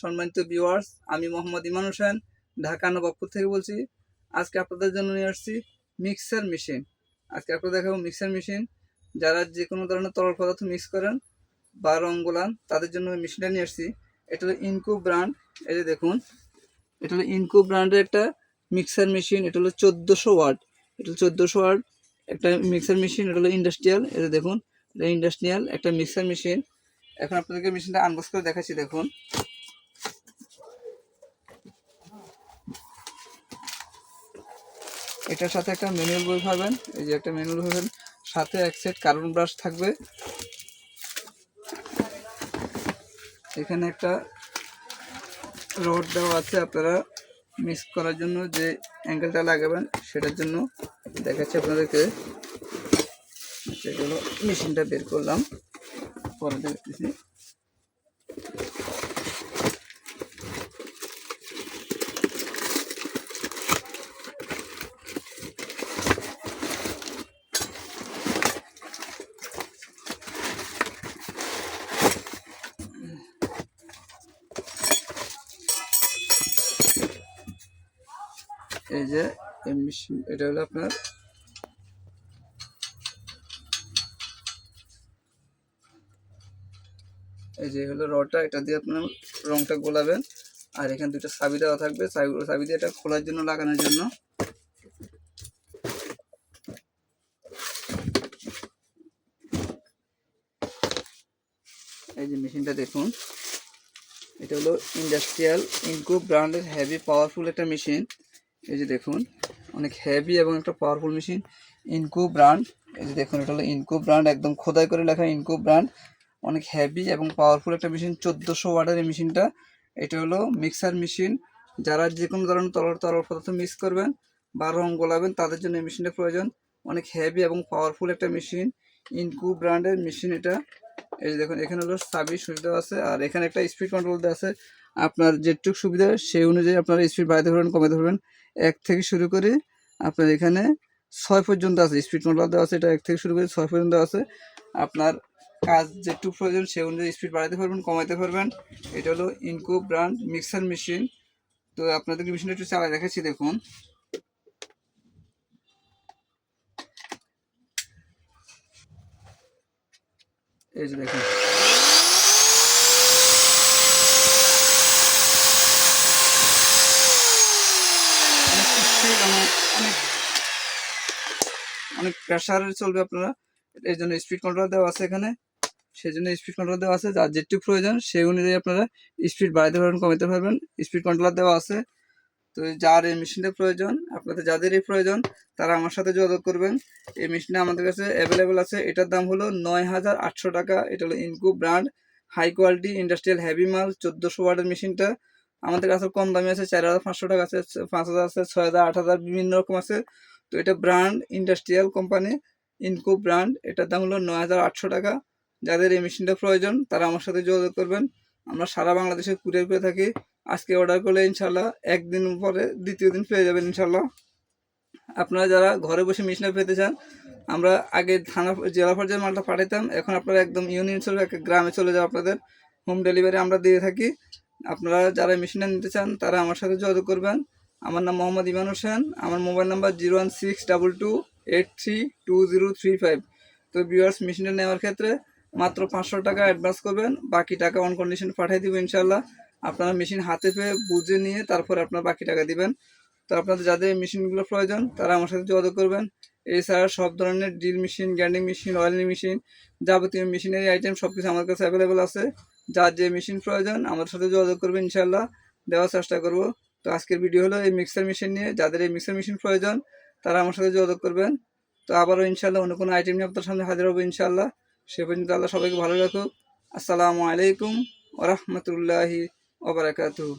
সম্মানিত ভিউয়ার্স আমি মোহাম্মদ ইমান হোসেন, ঢাকা নবাবপুর থেকে বলছি। আজকে আপনাদের জন্য নিয়ে আসছি মিক্সার মেশিন আজকে আপনাদের দেখাবো মিক্সার মেশিন যারা যে কোনো ধরনের তরল পদার্থ মিক্স করেন বা রং গোলান, তাদের জন্য ওই মেশিনটা নিয়ে আসছি। এটা হলো ইনকো ব্র্যান্ড এই যে দেখুন, এটা হলো ইনকো ব্র্যান্ডের একটা মিক্সার মেশিন এটা হলো চোদ্দোশো ওয়াট। এটা হলো চোদ্দোশো ওয়াট একটা মিক্সার মেশিন এটা হলো ইন্ডাস্ট্রিয়াল এটা দেখুন, এটা ইন্ডাস্ট্রিয়াল একটা মিক্সার মেশিন এখন আপনাদেরকে মেশিনটা আনবক্স করে দেখাচ্ছি, দেখুন। এটার সাথে একটা ম্যানুয়াল বই পাবেন এই যে একটা ম্যানুয়াল পাবেন সাথে এক সেট কার্বন ব্রাশ থাকবে। এখানে একটা রড দেওয়া আছে আপনারা মিক্স করার জন্য যে অ্যাঙ্গেলটা লাগাবেন সেটার জন্য। দেখাচ্ছি আপনাদেরকে। আচ্ছা, এগুলো মেশিনটা বের করলাম। পরে দেখতেছি এই যে মেশিন এটা হলো আপনার এই যে হলো রডটা, এটা দিয়ে আপনার রংটা গোলাবেন। আর এখানে দুটো চাবি দেওয়া থাকবে, চাবি দিয়ে এটা খোলার জন্য, লাগানোর জন্য। এই যে মেশিনটা দেখুন, এটা হলো ইন্ডাস্ট্রিয়াল ইনকো ব্র্যান্ডের হেভি পাওয়ারফুল একটা মেশিন এই যে দেখুন, অনেক হেভি এবং একটা পাওয়ারফুল মেশিন ইনকো ব্র্যান্ড এই যে দেখুন, এটা হলো ইনকো ব্র্যান্ড একদম খোদাই করে লেখা ইনকো ব্র্যান্ড অনেক হেভি এবং পাওয়ারফুল একটা মেশিন চোদ্দোশো ওয়াটের এই মেশিনটা এটা হলো মিক্সার মেশিন যারা যে কোনো ধরনের তরল তরল পদার্থ মিক্স করবেন বা রং গোলাবেন, তাদের জন্য এই মেশিনটা প্রয়োজন। অনেক হেভি এবং পাওয়ারফুল একটা মেশিন ইনকু ব্র্যান্ডের মেশিন এটা। এই যে দেখুন, এখানে হলো সাবি সুইচ দেওয়া আছে, আর এখানে একটা স্পিড কন্ট্রোল দেওয়া আছে। আপনার যেটুকু সুবিধা, সেই অনুযায়ী আপনারা স্পিড বাড়াতে পারবেন কমাতে পারবেন। এক থেকে শুরু করে আপনার এখানে ছয় পর্যন্ত আছে স্পিড কন্ট্রোল দেওয়া আছে, এটা এক থেকে শুরু করে ছয় পর্যন্ত আছে। আপনার কাজ যেটুকু প্রয়োজন, সেই অনুযায়ী স্পিড বাড়াতে পারবেন কমাতে পারবেন। এটা হলো ইনকো ব্র্যান্ড মিক্সার মেশিন তো আপনাদেরকে মেশিনটা একটু চালাই দেখাচ্ছি, দেখুন। এই যে দেখুন। অনেক অনেক প্রেশারে চলবে আপনারা। এই জন্য স্পিড কন্ট্রোল দেওয়া আছে এখানে। সেই জন্য স্পিড কন্ট্রোল দেওয়া আছে। যার যেটুকু প্রয়োজন, সেই অনুযায়ী আপনারা স্পিড বাড়াতে পারবেন কমাতে পারবেন। স্পিড কন্ট্রোলার দেওয়া আছে। তো যার এই মেশিনটা প্রয়োজন, আপনাদের যাদের এই প্রয়োজন, তারা আমার সাথে যোগাযোগ করবেন। এই মেশিনটা আমাদের কাছে অ্যাভেলেবেল আছে। এটার দাম হলো নয় হাজার আটশো টাকা। এটা হলো Ingco brand high quality industrial heavy মাল, চোদ্দোশো ওয়ার্ডের মেশিনটা। আমাদের কাছে কম দামি আছে চার হাজার পাঁচশো টাকা আছে, পাঁচ হাজার আছে, ছয় হাজার, আট হাজার, বিভিন্ন রকম আছে। তো এটা brand industrial company Ingco brand এটার দাম হলো নয় হাজার আটশো টাকা। যাদের এই মেশিনটা প্রয়োজন, তারা আমার সাথে যোগাযোগ করবেন। আমরা সারা বাংলাদেশে কুরিয়ার করে থাকি। আজকে অর্ডার করলে ইনশাল্লাহ একদিন পরে দ্বিতীয় দিন পেয়ে যাবেন ইনশাল্লাহ আপনারা যারা ঘরে বসে মেশিনটা পেতে চান, আমরা আগে থানা, জেলা পর্যায়ে মালটা পাঠাতাম এখন আপনারা একদম ইউনিয়ন চলে গ্রামে চলে যাও আপনাদের। হোম ডেলিভারি আমরা দিয়ে থাকি। আপনারা যারা মেশিনটা নিতে চান, তারা আমার সাথে যোগাযোগ করবেন। আমার নাম মোহাম্মদ ইমান হোসেন। আমার mobile number zero one six double two eight three two zero three five. তো ভিউয়ার্স মেশিনটা নেওয়ার ক্ষেত্রে মাত্র পাঁচশো টাকা অ্যাডভান্স করবেন, বাকি টাকা অন কন্ডিশন পাঠিয়ে দিব ইনশাল্লাহ আপনারা মেশিন হাতে পেয়ে বুঝে নিয়ে তারপরে আপনার বাকি টাকা দিবেন। তো আপনাদের যাদের মেশিনগুলো প্রয়োজন, তারা আমার সাথে যোগাযোগ করবেন। এছাড়া সব ধরনের drill machine গ্যান্ডিং machine oiling machine যাবতীয় মেশিনারি আইটেম সব কিছু আমার কাছে অ্যাভেলেবেল আছে। যার যে মেশিন প্রয়োজন আমার সাথে যোগাযোগ করবেন ইনশাল্লাহ দেওয়ার চেষ্টা করব। তো আজকের ভিডিও হলো এই মিক্সার মেশিন নিয়ে। যাদের এই মিক্সার মেশিন প্রয়োজন, তারা আমার সাথে যোগাযোগ করবেন। তো আবারও ইনশাল্লাহ অন্য কোনো আইটেম নিয়ে আপনার সামনে হাজির হব ইনশাল্লাহ সে পর্যন্ত আল্লাহ সবাইকে ভালো রাখুক। আসসালামু আলাইকুম ওরহমতুল্লাহি ওবরাকাতুহ